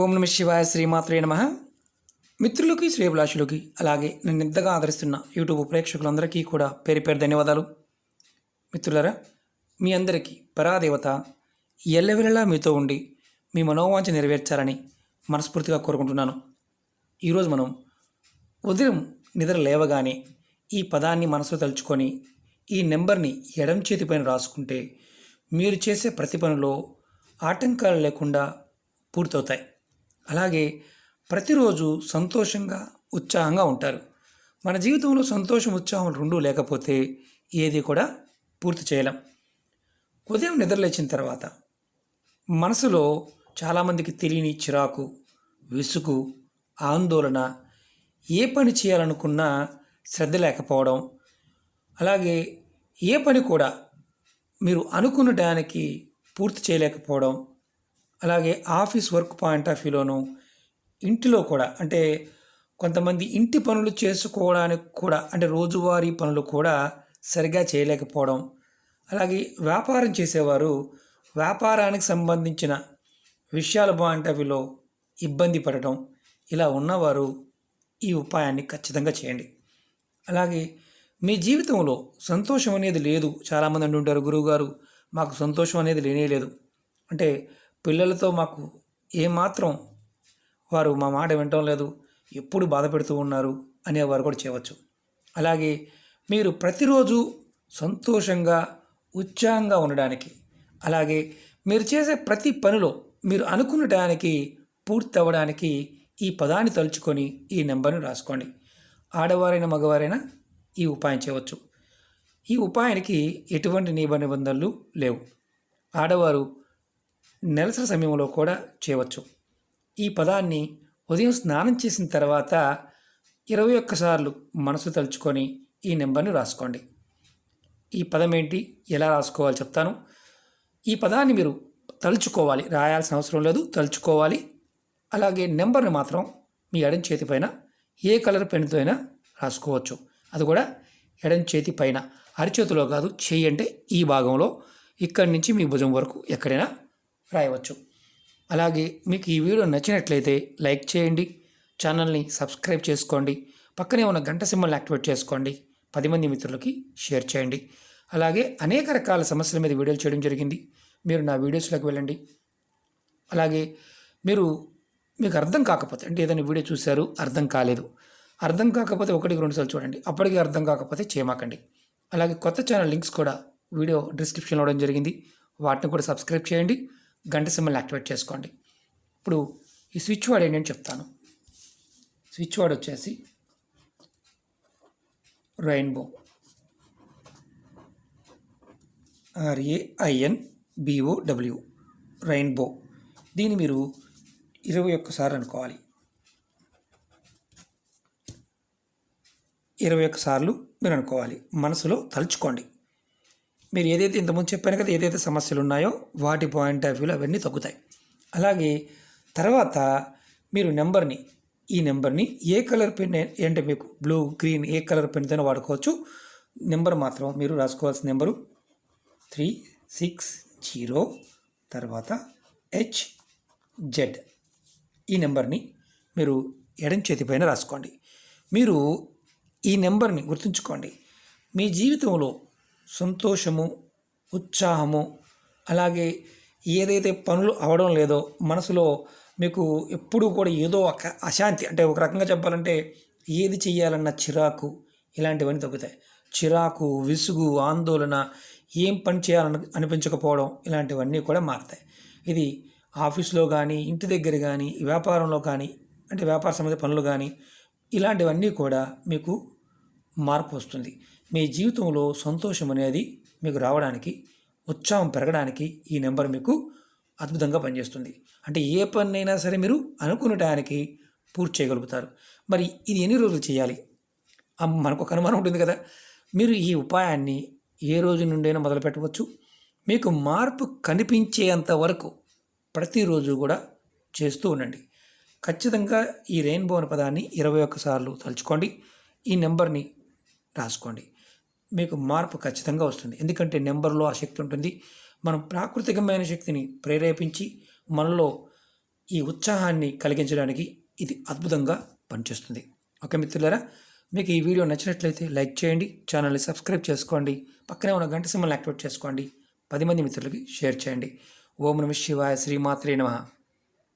ఓం నమ శివాయ శ్రీమాత్రే నమ. మిత్రులకి శ్రేభిలాషులకి అలాగే నన్ను ఇంతగా ఆదరిస్తున్న యూట్యూబ్ ప్రేక్షకులందరికీ కూడా పేరు పేరు ధన్యవాదాలు. మిత్రులరా మీ అందరికీ పరాదేవత ఎల్లవెల్లలా మీతో ఉండి మీ మనోవాంఛ నెరవేర్చాలని మనస్ఫూర్తిగా కోరుకుంటున్నాను. ఈరోజు మనం ఉదయం నిద్ర లేవగానే ఈ పదాన్ని మనసులో తలుచుకొని ఈ నెంబర్ని ఎడం చేతిపైన రాసుకుంటే మీరు చేసే ప్రతి పనిలో ఆటంకాలు లేకుండా పూర్తవుతాయి. అలాగే ప్రతిరోజు సంతోషంగా ఉత్సాహంగా ఉంటారు. మన జీవితంలో సంతోషం ఉత్సాహం రెండూ లేకపోతే ఏది కూడా పూర్తి చేయలేం. ఉదయం నిద్రలేచిన తర్వాత మనసులో చాలామందికి తెలియని చిరాకు విసుగు ఆందోళన ఏ పని చేయాలనుకున్నా శ్రద్ధ లేకపోవడం అలాగే ఏ పని కూడా మీరు అనుకున్న టయానికి పూర్తి చేయలేకపోవడం అలాగే ఆఫీస్ వర్క్ పాయింట్ ఆఫ్ వ్యూలోను ఇంటిలో కూడా అంటే కొంతమంది ఇంటి పనులు చేసుకోవడానికి కూడా అంటే రోజువారీ పనులు కూడా సరిగా చేయలేకపోవడం. అలాగే వ్యాపారం చేసేవారు వ్యాపారానికి సంబంధించిన విషయాల పాయింట్ ఆఫ్ వ్యూలో ఇబ్బంది పడటం ఇలా ఉన్నవారు ఈ ఉపాయాన్ని ఖచ్చితంగా చేయండి. అలాగే మీ జీవితంలో సంతోషం అనేది లేదు. చాలామంది అంటుంటారు గురువుగారు మాకు సంతోషం అనేది లేనే లేదు. అంటే పిల్లలతో మాకు ఏమాత్రం వారు మా మాట వినటం లేదు. ఎప్పుడు బాధ పెడుతూ ఉన్నారు అనేవారు కూడా చేయవచ్చు. అలాగే మీరు ప్రతిరోజు సంతోషంగా ఉత్సాహంగా ఉండడానికి అలాగే మీరు చేసే ప్రతి పనిలో మీరు అనుకున్నటానికి పూర్తి అవ్వడానికి ఈ పదాన్ని తలుచుకొని ఈ నెంబర్ను రాసుకోండి. ఆడవారైనా మగవారైనా ఈ ఉపాయం చేయవచ్చు. ఈ ఉపాయానికి ఎటువంటి నిబంధనలు లేవు. ఆడవారు నెలసరి సమయంలో కూడా చేయవచ్చు. ఈ పదాన్ని ఉదయం స్నానం చేసిన తర్వాత ఇరవై ఒక్కసార్లు మనసు తలుచుకొని ఈ నెంబర్ని రాసుకోండి. ఈ పదం ఏంటి? ఎలా రాసుకోవాలి చెప్తాను. ఈ పదాన్ని మీరు తలుచుకోవాలి. రాయాల్సిన అవసరం లేదు. తలుచుకోవాలి. అలాగే నెంబర్ని మాత్రం మీ ఎడం చేతి పైన ఏ కలర్ పెన్తో అయినా రాసుకోవచ్చు. అది కూడా ఎడం చేతి పైన. అరిచేతిలో కాదు చెయ్యి అంటే ఈ భాగంలో. ఇక్కడి నుంచి మీ భుజం వరకు ఎక్కడైనా రాయవచ్చు. అలాగే మీకు ఈ వీడియో నచ్చినట్లయితే లైక్ చేయండి ఛానల్ని సబ్స్క్రైబ్ చేసుకోండి పక్కనే ఉన్న గంట సింబల్ని యాక్టివేట్ చేసుకోండి పది మంది మిత్రులకి షేర్ చేయండి. అలాగే అనేక రకాల సమస్యల మీద వీడియోలు చేయడం జరిగింది. మీరు నా వీడియోస్లోకి వెళ్ళండి. అలాగే మీరు మీకు అర్థం కాకపోతే అంటే ఏదైనా వీడియో చూశారు అర్థం కాలేదు. అర్థం కాకపోతే ఒకటికి రెండు సార్లు చూడండి. అప్పటికి అర్థం కాకపోతే చేయమాకండి. అలాగే కొత్త ఛానల్ లింక్స్ కూడా వీడియో డిస్క్రిప్షన్లో ఇవ్వడం జరిగింది. వాటిని కూడా సబ్స్క్రైబ్ చేయండి. గంట సింబల్ యాక్టివేట్ చేసుకోండి. ఇప్పుడు ఈ స్విచ్ వర్డ్ ఏంటని చెప్తాను. స్విచ్ వర్డ్ వచ్చేసి rainbow R A I N B O W rainbow దీన్ని మీరు ఇరవై ఒక్కసారి అనుకోవాలి. ఇరవై ఒక్కసార్లు మీరు అనుకోవాలి. మనసులో తలుచుకోండి. మీరు ఏదైతే ఇంతకుముందు చెప్పాను కదా ఏదైతే సమస్యలు ఉన్నాయో వాటి పాయింట్ ఆఫ్ వ్యూలో అవన్నీ తగ్గుతాయి. అలాగే తర్వాత మీరు నెంబర్ని ఈ నెంబర్ని ఏ కలర్ పెన్ అంటే మీకు? బ్లూ గ్రీన్ ఏ కలర్ పెన్తో వాడుకోవచ్చు. నెంబర్ మాత్రం మీరు రాసుకోవాల్సిన నెంబరు త్రీ సిక్స్ జీరో తర్వాత హెచ్ జెడ్. ఈ నెంబర్ని మీరు ఎడం చేతి పైన రాసుకోండి. మీరు ఈ నెంబర్ని గుర్తుంచుకోండి. మీ జీవితంలో సంతోషము ఉత్సాహము అలాగే ఏదైతే పనులు అవడం లేదో మనసులో మీకు ఎప్పుడూ కూడా ఏదో ఒక అశాంతి అంటే ఒక రకంగా చెప్పాలంటే ఏది చేయాలన్న చిరాకు ఇలాంటివన్నీ తగ్గుతాయి. చిరాకు విసుగు ఆందోళన ఏం పని చేయాలని అనిపించకపోవడం ఇలాంటివన్నీ కూడా మారుతాయి. ఇది ఆఫీస్లో కానీ ఇంటి దగ్గర కానీ వ్యాపారంలో కానీ అంటే వ్యాపార సంబంధిత పనులు కానీ ఇలాంటివన్నీ కూడా మీకు మార్పు వస్తుంది. మీ జీవితంలో సంతోషం అనేది మీకు రావడానికి ఉత్సాహం పెరగడానికి ఈ నెంబర్ మీకు అద్భుతంగా పనిచేస్తుంది. అంటే ఏ పనైనా సరే మీరు అనుకున్న టయానికి పూర్తి చేయగలుగుతారు. మరి ఇది ఎన్ని రోజులు చేయాలి? మనకు ఒక అనుమానం ఉంటుంది కదా. మీరు ఈ ఉపాయాన్ని ఏ రోజు నుండైనా మొదలు పెట్టవచ్చు. మీకు మార్పు కనిపించేంత వరకు ప్రతిరోజు కూడా చేస్తూ ఉండండి. ఖచ్చితంగా ఈ రెయిన్బో అనే పదాన్ని ఇరవై ఒక్కసార్లు తలుచుకోండి. ఈ నెంబర్ని రాసుకోండి. మీకు మార్పు ఖచ్చితంగా వస్తుంది. ఎందుకంటే నెంబర్లో ఆ శక్తి ఉంటుంది. మనం ప్రాకృతికమైన శక్తిని ప్రేరేపించి మనలో ఈ ఉత్సాహాన్ని కలిగించడానికి ఇది అద్భుతంగా పనిచేస్తుంది. ఓకే మిత్రులారా మీకు ఈ వీడియో నచ్చినట్లయితే లైక్ చేయండి ఛానల్ని సబ్స్క్రైబ్ చేసుకోండి పక్కనే ఉన్న గంట సింబల్ని యాక్టివేట్ చేసుకోండి పది మంది మిత్రులకి షేర్ చేయండి. ఓం నమ శివాయ శ్రీమాత్రే నమః.